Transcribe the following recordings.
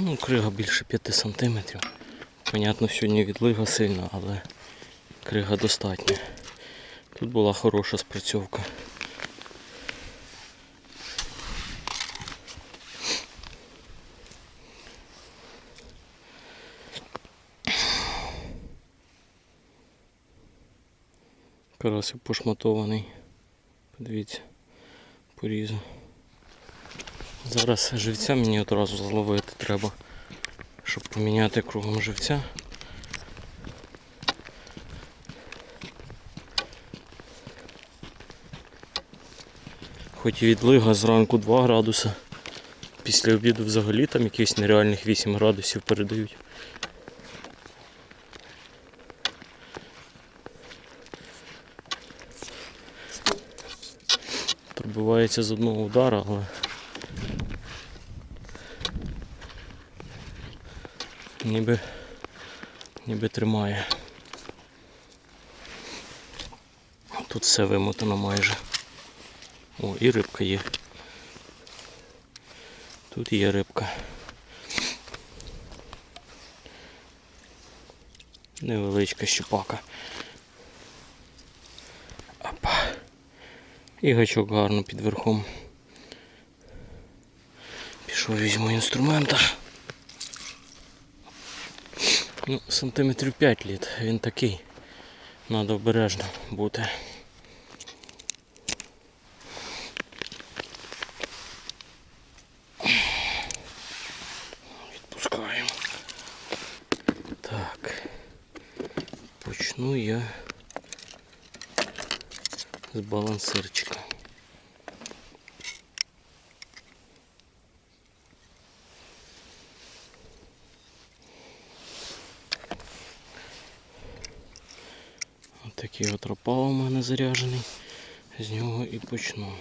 Ну, крига більше 5 сантиметрів. Понятно, сьогодні відлига сильна, але крига достатня. Тут була хороша спрацьовка. Карасик пошматований. Подивіться, порізав. Зараз живця мені одразу зловити треба, щоб поміняти кругом живця. Хоч і відлига зранку 2 градуси, після обіду взагалі там якихось нереальних 8 градусів передають. Пробивається з одного удара, але ніби, ніби тримає. Тут все вимотано майже. О, і рибка є. Тут є рибка. Невеличка щупака. Опа. І гачок гарно під верхом. Пішов візьму інструмента. Ну, сантиметрів 5 літ. Він такий. Надо обережно бути. Відпускаємо. Так. Почну я з балансирчика. Рапал у мене заряджений. З нього і почну.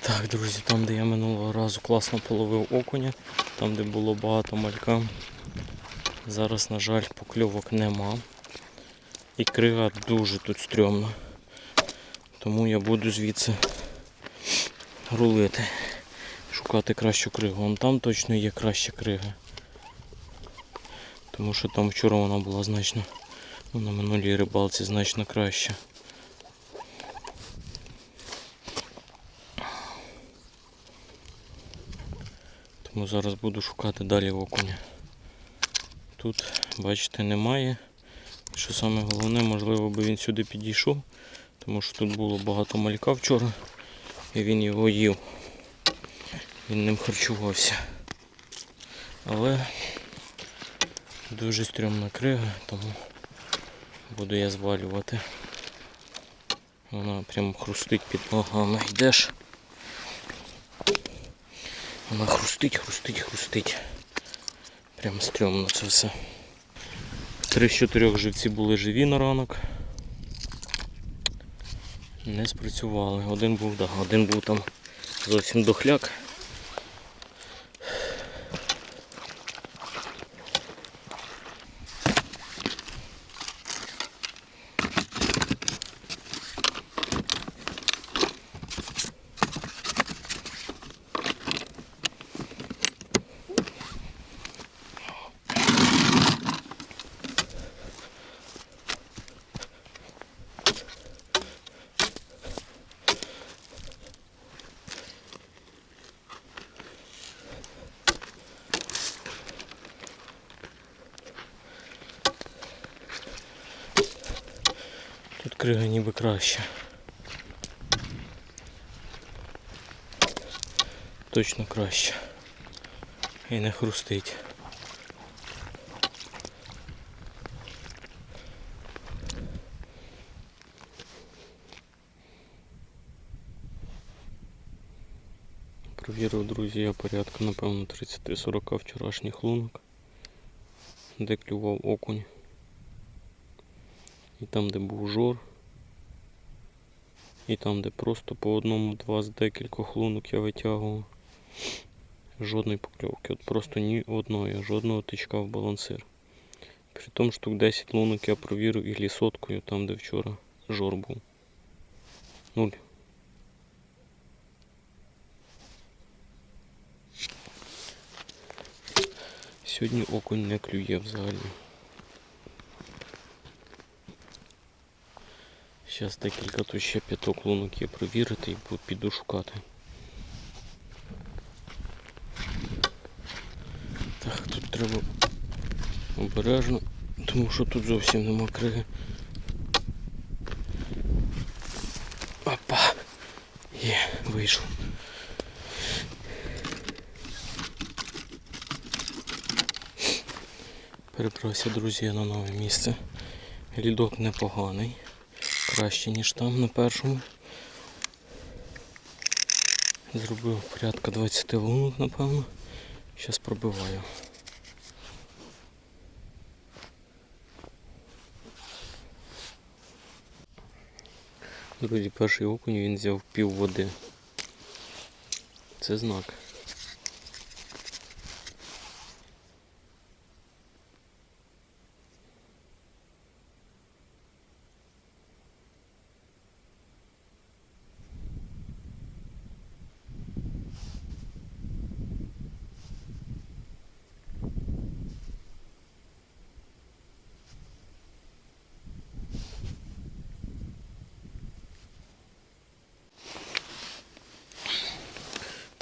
Так, друзі, там, де я минулого разу класно половив окуня, там, де було багато малька. Зараз, на жаль, покльовок нема. І крига дуже тут стрьомна. Тому я буду звідси рулити. Шукати кращу кригу. Вон там точно є краща крига. Тому що там вчора вона була значно, ну, на минулій рибалці значно краща. Тому зараз буду шукати далі окуня. Тут, бачите, немає. Що саме головне, можливо би він сюди підійшов, тому що тут було багато малька вчора і він його їв. Він ним харчувався. Але дуже стрьомна крига, тому буду я звалювати. Вона прям хрустить під ногами. Йдеш. Вона хрустить, хрустить, хрустить. Прям стрьомно це все. Три з чотирьох живці були живі на ранок. Не спрацювали. Один був, да, один був там зовсім дохляк. Крига ніби краще. Точно краще. І не хрустить. Провірив, друзі, я порядка, напевно, 30-40 вчорашніх лунок, де клював окунь. І там, де був жор. І там, де просто по одному-два з декількох лунок я витягував. Жодної покльовки. От просто ні одної, жодного тичка в балансир. При тому штук 10 лунок я провірив і лісоткою, там де вчора жор був. Нуль. Сьогодні окунь не клює взагалі. Зараз декілька тут ще п'яток лунок є провірити і піду шукати. Так, тут треба обережно, тому що тут зовсім нема криги. Опа! Є, вийшов. Перебрався, друзі, на нове місце. Лідок непоганий. Краще, ніж там на першому. Зробив порядка 20 лунок, напевно. Зараз пробиваю. Друзі, перший окунь він взяв пів води. Це знак.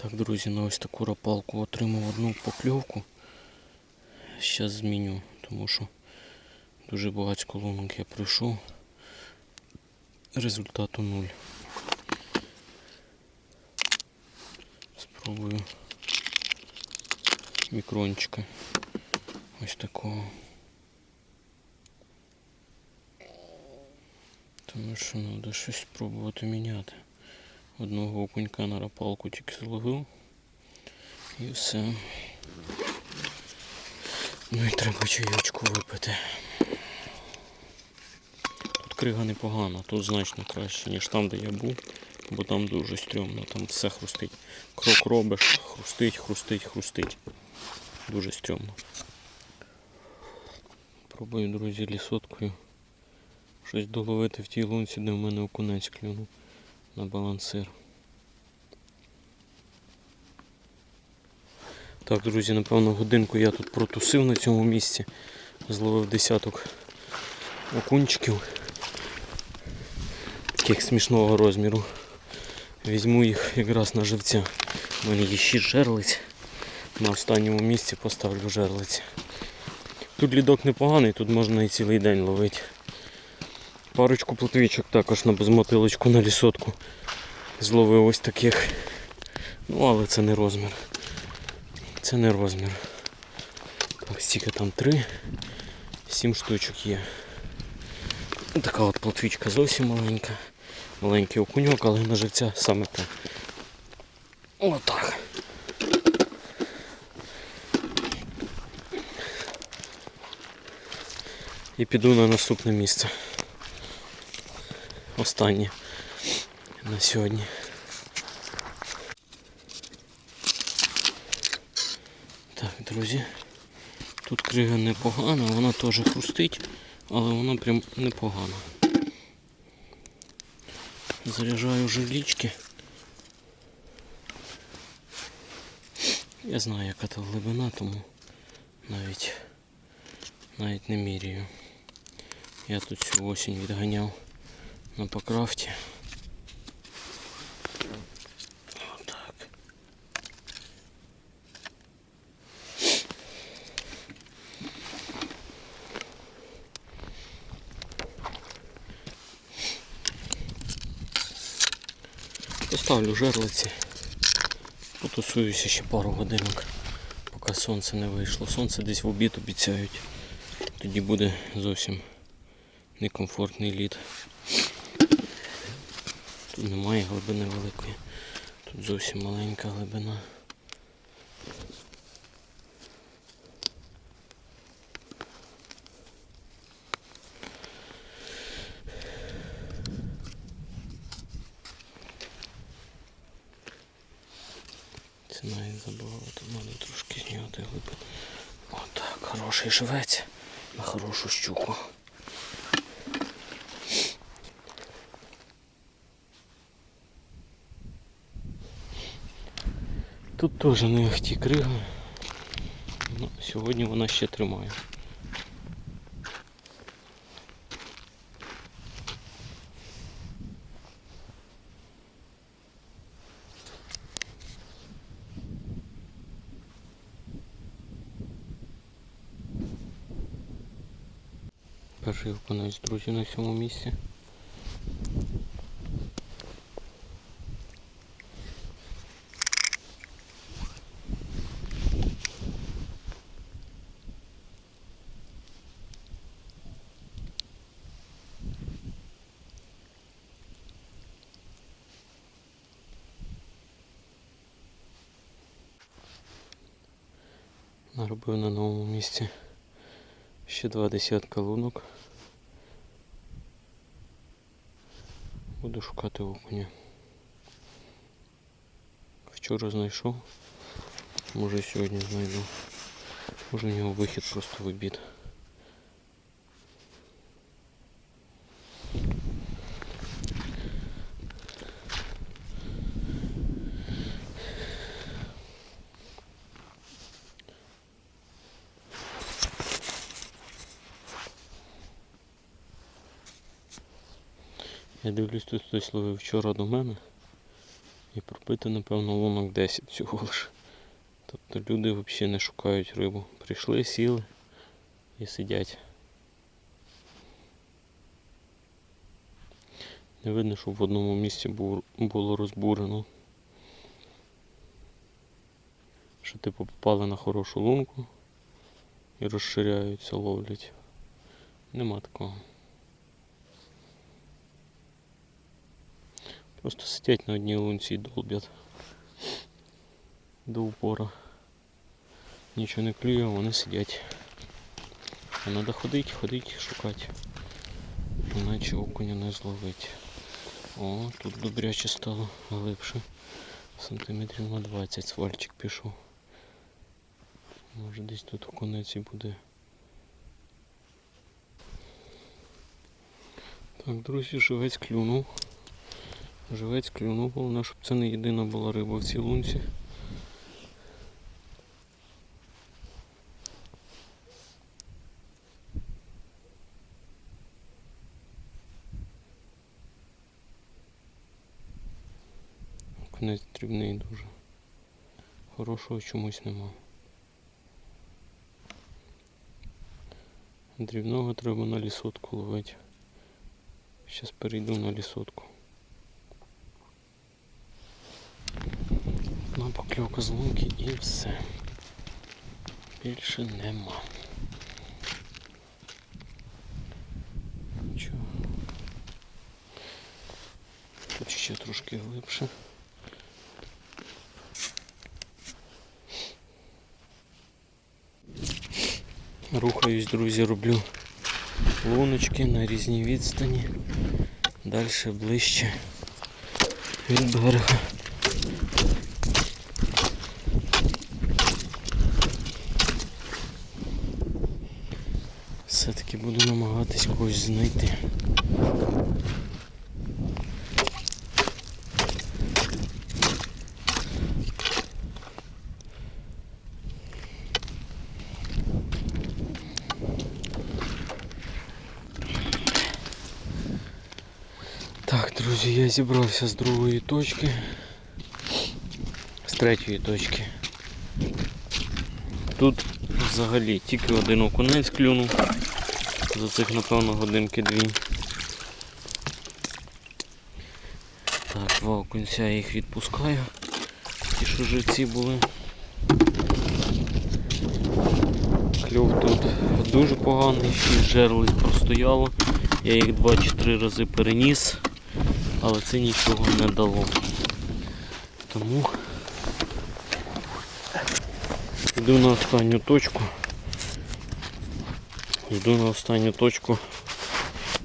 Так, друзі, на ось таку рапалку отримав одну покльовку. Зараз зміню, тому що дуже багатько лунок я пройшов. Результату нуль. Спробую мікрончика. Ось такого. Тому що треба щось спробувати міняти. Одного окунька на рапалку тільки зловив. І все. Ну і треба чайочку випити. Тут крига непогана, тут значно краще, ніж там, де я був, бо там дуже стрьомно, там все хрустить. Крок робиш, хрустить, хрустить, хрустить. Дуже стрьомно. Пробую, друзі, лісоткою. Щось доловити в тій лунці, де в мене окунець клюнув на балансир. Так, друзі, напевно, годинку я тут протусив на цьому місці. Зловив десяток окунчиків. Таких смішного розміру. Візьму їх якраз на живця. У мене є 6 жерлиць. На останньому місці поставлю жерлиці. Тут лідок непоганий, тут можна і цілий день ловити. Парочку плотвічок також на безмотилочку на лісотку. Зловив ось таких. Ну, але це не розмір. Це не розмір. Так, стільки там три. Сім штучок є. Така от плотвічка зовсім маленька. Маленький окуньок, але на живця саме те. Отак. І піду на наступне місце. Останнє на сьогодні. Так, друзі. Тут крига непогана, вона теж хрустить, але вона прям непогана. Заряджаю живлічки. Я знаю, яка там глибина, тому навіть навіть не міряю. Я тут цю осінь відганяв на покрафті. Отак. Поставлю жерлиці. Потусуюся ще пару годинок, поки сонце не вийшло. Сонце десь в обід обіцяють. Тоді буде зовсім некомфортний лід. Тут немає глибини великої. Тут зовсім маленька глибина. Це навіть забагато, треба трошки зняти глибину. Отак, хороший живець на хорошу щуку. Тут теж не ахті крига. Ну, сьогодні вона ще тримає. Перший виконавець, друзі, на цьому місці. Наробив на новому місці ще два десятка лунок. Буду шукати окуня. Вчора знайшов, може сьогодні знайду. Може у нього вихід просто в обід. Я дивлюсь, тут хтось ловив вчора до мене. І пропити, напевно, лунок 10 всього лише. Тобто люди взагалі не шукають рибу. Прийшли, сіли і сидять. Не видно, щоб в одному місці було розбурено. Що типу попали на хорошу лунку і розширяються, ловлять. Нема такого. Просто сидять на одній лунці і долбять. До упора. Нічого не клює, вони сидять. А треба ходити, ходити, шукати. Іначе окуня не зловить. О, тут добряче стало глибше. Сантиметрів на 20 свальчик пішов. Може десь тут окунець і буде. Так, друзі, живець клюнув. Живець клюнув, головне, щоб це не єдина була риба в цій лунці. Конець дрібний дуже. Хорошого чомусь нема. Дрібного треба на лісотку ловити. Зараз перейду на лісотку. Одна покльовка з лунки і все. Більше нема. Нічого. Тут ще трошки глибше. Рухаюсь, друзі, роблю луночки на різній відстані. Далі ближче від берега. Все-таки буду намагатись когось знайти. Так, друзі, я зібрався з другої точки. З третьої точки. Тут взагалі тільки один окунець клюнув. За цих, напевно, годинки дві. Так, два окунця я їх відпускаю. Ті, що живці були. Кльов тут дуже поганий, 6 жерлиць простояло. Я їх 2 чи 3 рази переніс, але це нічого не дало. Тому йду на останню точку. Йду на останню точку.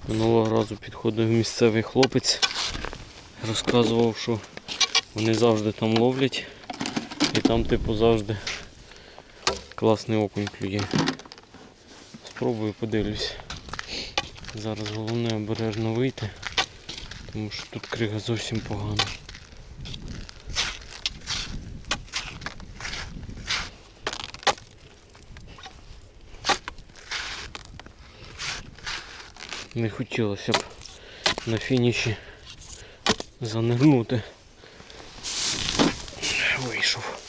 Минулого разу підходив місцевий хлопець, розказував, що вони завжди там ловлять і там типу завжди класний окунь клює. Спробую подивлюсь. Зараз головне обережно вийти, тому що тут крига зовсім погана. Не хотілося б на фініші занирнути. Вийшов.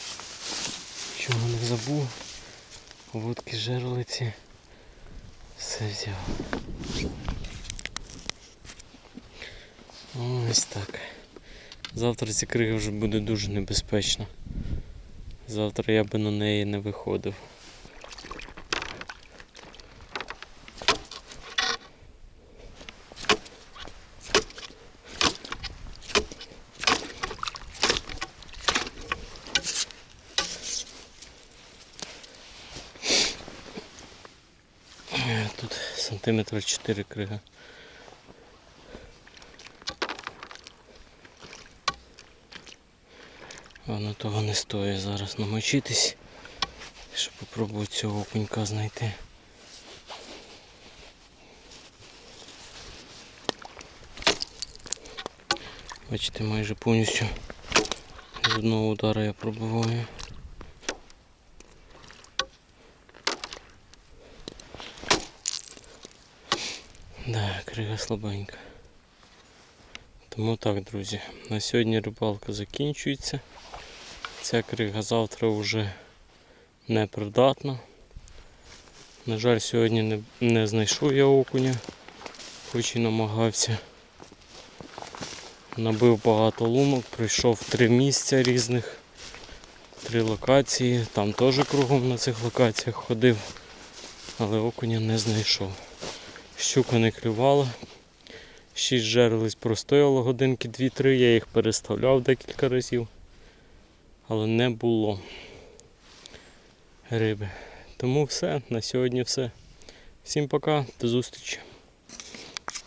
Чого не забув. Водки жерлиці. Все взяв. Ось так. Завтра ця крига вже буде дуже небезпечна. Завтра я би на неї не виходив. Е, Тут сантиметра 4 крига. Воно того не стоїть зараз намочитись, щоб попробувати цього окунька знайти. Бачите, майже повністю з одного удара я пробиваю. Да, крига слабенька. Тому так, друзі, на сьогодні рибалка закінчується. Ця крига завтра вже не придатна. На жаль, сьогодні не, не знайшов я окуня, хоч і намагався. Набив багато лунок, пройшов три місця різних, три локації. Там теж кругом на цих локаціях ходив, але окуня не знайшов. Щука не клювала. Шість жерлиць простояло годинки 2-3, я їх переставляв декілька разів, але не було риби. Тому все, на сьогодні все. Всім пока, до зустрічі.